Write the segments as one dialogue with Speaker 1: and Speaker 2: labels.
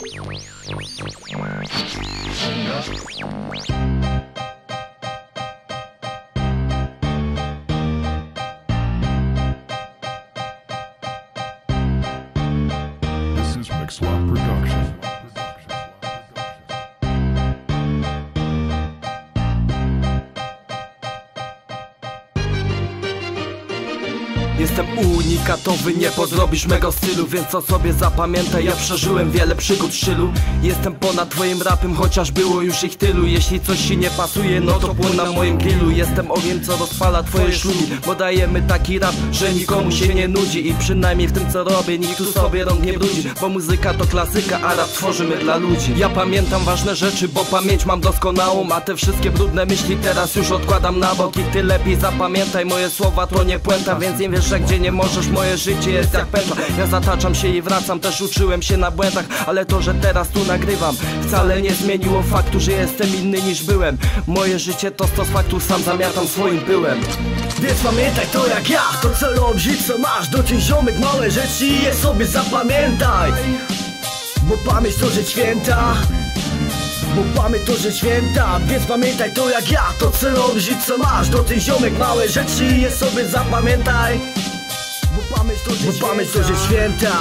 Speaker 1: Enough.
Speaker 2: Jestem unikatowy, nie podrobisz mego stylu Więc o sobie zapamiętaj, ja przeżyłem wiele przygód w szczylu. Jestem ponad twoim rapem, chociaż było już ich tylu. Jeśli coś ci nie pasuje, no to płyn na moim grillu. Jestem ogniem, co rozpala twoje szlugi Bo dajemy taki rap, że nikomu się nie nudzi. I przynajmniej w tym co robię, nikt tu sobie rąk nie brudzi Bo muzyka to klasyka, a rap tworzymy dla ludzi. Ja pamiętam ważne rzeczy, bo pamięć mam doskonałą A te wszystkie brudne myśli teraz już odkładam na bok. I ty lepiej zapamiętaj, moje słowa to nie puenta Więc nie wiesz, że gdzie nie możesz, moje życie jest jak pętla. Ja zataczam się i wracam, też uczyłem się na błędach Ale to, że teraz tu nagrywam Wcale nie zmieniło faktu, że jestem inny niż byłem. Moje życie to stos faktów, sam zamiatam swoim pyłem.
Speaker 3: Więc pamiętaj to jak ja To co robisz, co masz. Do tych ziomek małe rzeczy je sobie zapamiętaj. Bo pamięć to rzecz święta bo pamięć to rzecz święta Więc pamiętaj to jak ja To co robisz i co masz. Do tych ziomek małe rzeczy je sobie zapamiętaj Bo pamięć to rzecz święta.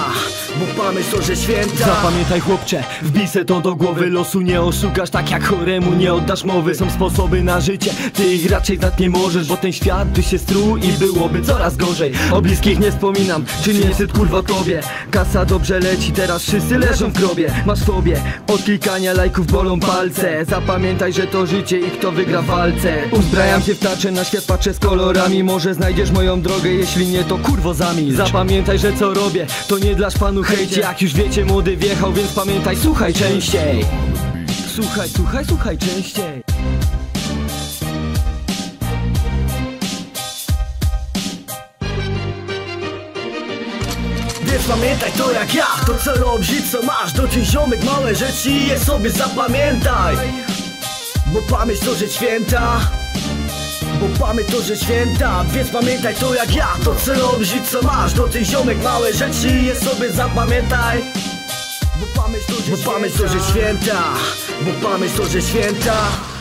Speaker 3: Bo pamięć to rzecz święta.
Speaker 4: Zapamiętaj chłopcze, wbij se to do głowy. Losu nie oszukasz, tak jak choremu nie oddasz mowy. Są sposoby na życie, ty ich raczej znać nie możesz Bo ten świat by się struł i byłoby coraz gorzej. O bliskich nie wspominam, czy nie wstyd kurwa tobie? Kasa dobrze leci, teraz wszyscy leżą w grobie. Masz sobie, od klikania lajków bolą palce. Zapamiętaj, że to życie i kto wygra w walce. Uzbrajam się w tarczę, na świat patrzę z kolorami. Może znajdziesz moją drogę, jeśli nie to kurwo Zapamiętaj, że co robię, to nie dla szpanu hejcie. Jak już wiecie, młody wjechał, więc pamiętaj, słuchaj częściej. Słuchaj, słuchaj, słuchaj częściej.
Speaker 3: Więc pamiętaj to jak ja. To co robisz co masz Do tych ziomek małe rzeczy je sobie zapamiętaj. Bo pamięć to rzecz święta bo pamięć to rzecz święta Więc pamiętaj to jak ja. To robisz i co masz Do tych ziomek małe rzeczy je sobie zapamiętaj. Bo pamięć to rzecz święta. Bo pamięć to rzecz święta